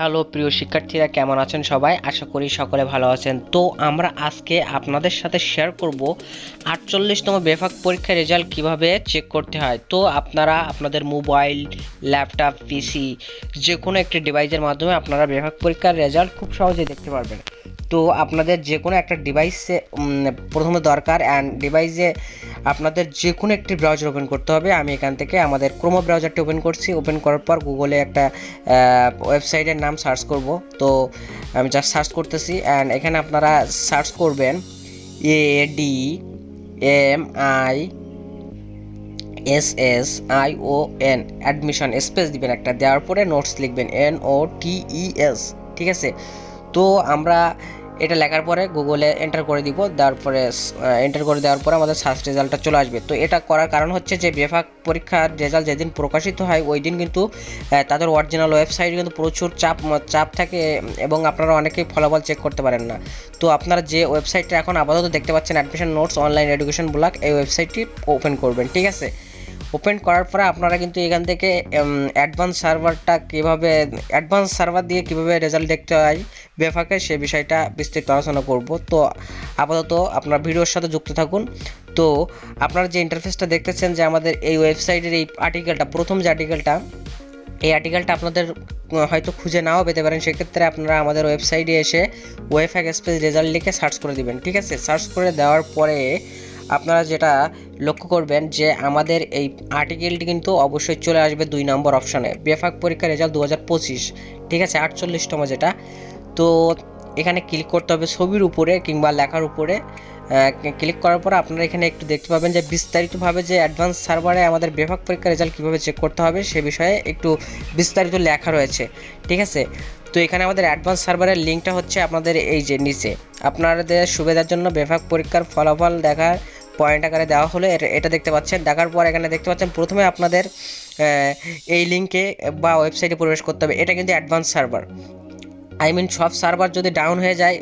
Hello, প্রিয় শিক্ষার্থীরা, কেমন আছেন সবাই? আশা করি সকলে ভালো আছেন। তো আমরা আজকে আপনাদের সাথে শেয়ার করব আটচল্লিশতম বেফাক পরীক্ষার রেজাল্ট কীভাবে চেক করতে হয়। তো আপনারা আপনাদের মোবাইল ল্যাপটপ পিসি যে কোনো একটি ডিভাইসের মাধ্যমে আপনারা বেফাক পরীক্ষার রেজাল্ট খুব সহজেই দেখতে পারবেন। তো আপনাদের যে কোনো একটা ডিভাইসে প্রথমে দরকার অ্যান্ড ডিভাইসে আপনাদের যে কোনো একটি ব্রাউজার ওপেন করতে হবে। আমি এখান থেকে আমাদের ক্রোমো ব্রাউজারটি ওপেন করছি। ওপেন করার পর গুগলে একটা ওয়েবসাইটের নাম সার্চ করব। তো আমি জাস্ট সার্চ করতেছি অ্যান্ড এখানে আপনারা সার্চ করবেন A D M I S S I O N admission space দিবেন একটা। দেওয়ার পরে নোটস লিখবেন এন ও টি ই এস ঠিক আছে? তো আমরা এটা লেখার পরে গুগলে এন্টার করে দিব, দেওয়ার পরে এন্টার করে দেওয়ার পরে আমাদের সার্চ রেজাল্টটা চলে আসবে। তো এটা করার কারণ হচ্ছে যে বেফাক পরীক্ষার রেজাল্ট যেদিন প্রকাশিত হয় ওই দিন কিন্তু তাদের অরিজিনাল ওয়েবসাইটে কিন্তু প্রচুর চাপ চাপ থাকে এবং আপনারা অনেকেই ফলাফল চেক করতে পারেন না। তো আপনারা যে ওয়েবসাইটটা এখন আপাতত দেখতে পাচ্ছেন admission notes online education blog এই ওয়েবসাইটটি ওপেন করবেন, ঠিক আছে? ওপেন করার পরে আপনারা কিন্তু এখান থেকে অ্যাডভান্স সার্ভারটা কীভাবে অ্যাডভান্স সার্ভার দিয়ে কীভাবে রেজাল্ট দেখতে হয়, বেফাকে সে বিষয়টা বিস্তৃত আলোচনা করব। তো আপাতত আপনার ভিডিওর সাথে যুক্ত থাকুন। তো আপনারা যে ইন্টারফেসটা দেখতেছেন যে আমাদের এই ওয়েবসাইটের এই আর্টিকেলটা প্রথম যে আর্টিকেলটা এই আর্টিকেলটা আপনাদের হয়তো খুঁজে নাও পেতে পারেন। সেক্ষেত্রে আপনারা আমাদের ওয়েবসাইটে এসে ওয়েফ্যাক স্পেস রেজাল্ট লিখে সার্চ করে দিবেন, ঠিক আছে? সার্চ করে দেওয়ার পরে আপনারা যেটা লক্ষ্য করবেন যে আমাদের এই আর্টিকেলটি কিন্তু অবশ্যই চলে আসবে দুই নম্বর অপশানে বেফাক পরীক্ষা রেজাল্ট দু হাজার পঁচিশ, ঠিক আছে? আটচল্লিশতম যেটা। তো এখানে ক্লিক করতে হবে ছবির উপরে কিংবা লেখার উপরে। ক্লিক করার পর আপনারা এখানে একটু দেখতে পাবেন যে বিস্তারিতভাবে যে অ্যাডভান্স সার্ভারে আমাদের বেফাক পরীক্ষার রেজাল্ট কীভাবে চেক করতে হবে সে বিষয়ে একটু বিস্তারিত লেখা রয়েছে, ঠিক আছে? তো এখানে আমাদের অ্যাডভান্স সার্ভারের লিঙ্কটা হচ্ছে আপনাদের এই যে নিচে। আপনাদের সুবিধার জন্য বেফাক পরীক্ষার ফলাফল দেখার পয়েন্ট আকারে দেওয়া হলো, এটা- দেখতে পাচ্ছেন। দেখার পর এখানে দেখতে পাচ্ছেন, প্রথমে আপনাদের এই লিঙ্কে বা ওয়েবসাইটে প্রবেশ করতে হবে। এটা কিন্তু অ্যাডভান্স সার্ভার। আই মিন সব সার্ভার যদি ডাউন হয়ে যায়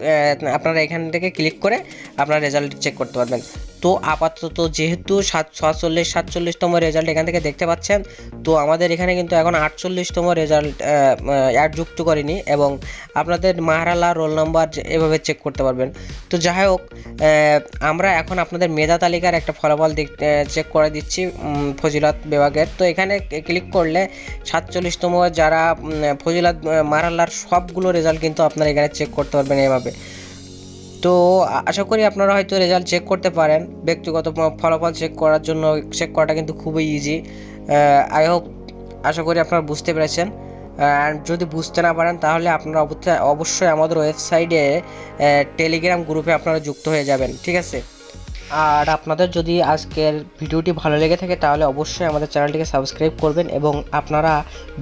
আপনারা এখান থেকে ক্লিক করে আপনার রেজাল্ট চেক করতে পারবেন। তো আপাতত যেহেতু সাত সাতচল্লিশ সাতচল্লিশতম রেজাল্ট এখান থেকে দেখতে পাচ্ছেন তো আমাদের এখানে কিন্তু এখন আটচল্লিশতম রেজাল্ট অ্যাড যুক্ত করেনি এবং আপনাদের মাহারালা রোল নাম্বার এভাবে চেক করতে পারবেন। তো যাই হোক আমরা এখন আপনাদের মেধা তালিকার একটা ফলাফল চেক করে দিচ্ছি ফজিলত বিভাগের। তো এখানে ক্লিক করলে সাতচল্লিশতম যারা ফজিলত আহ, মারাল্লার সবগুলো রেজাল্ট কিন্তু আপনারা এখানে চেক করতে পারবেন এভাবে। তো আশা করি আপনারা হয়তো রেজাল্ট চেক করতে পারেন। ব্যক্তিগত ফলাফল চেক করার জন্য চেক করাটা কিন্তু খুবই ইজি আই হোপ আশা করি আপনারা বুঝতে পেরেছেন। অ্যান্ড যদি বুঝতে না পারেন, তাহলে আপনারা অবশ্যই আমাদের ওয়েবসাইটে টেলিগ্রাম গ্রুপে আপনারা যুক্ত হয়ে যাবেন, ঠিক আছে? আর আপনাদের যদি আজকের ভিডিওটি ভালো লেগে থাকে, তাহলে অবশ্যই আমাদের চ্যানেলটিকে সাবস্ক্রাইব করবেন এবং আপনারা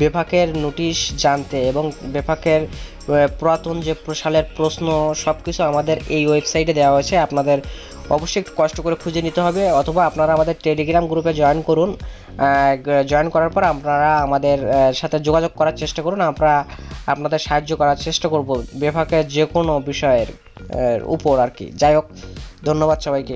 বেফাকের নোটিশ জানতে এবং বেফাকের পুরাতন যে সালের প্রশ্ন সব কিছু আমাদের এই ওয়েবসাইটে দেওয়া হয়েছে। আপনাদের অবশ্যই কষ্ট করে খুঁজে নিতে হবে অথবা আপনারা আমাদের টেলিগ্রাম গ্রুপে জয়েন করুন। জয়েন করার পর আপনারা আমাদের সাথে যোগাযোগ করার চেষ্টা করুন। আমরা আপনাদের সাহায্য করার চেষ্টা করব বেফাকের যে কোনো বিষয়ের উপর আর কি। যাই হোক, ধন্যবাদ সবাইকে।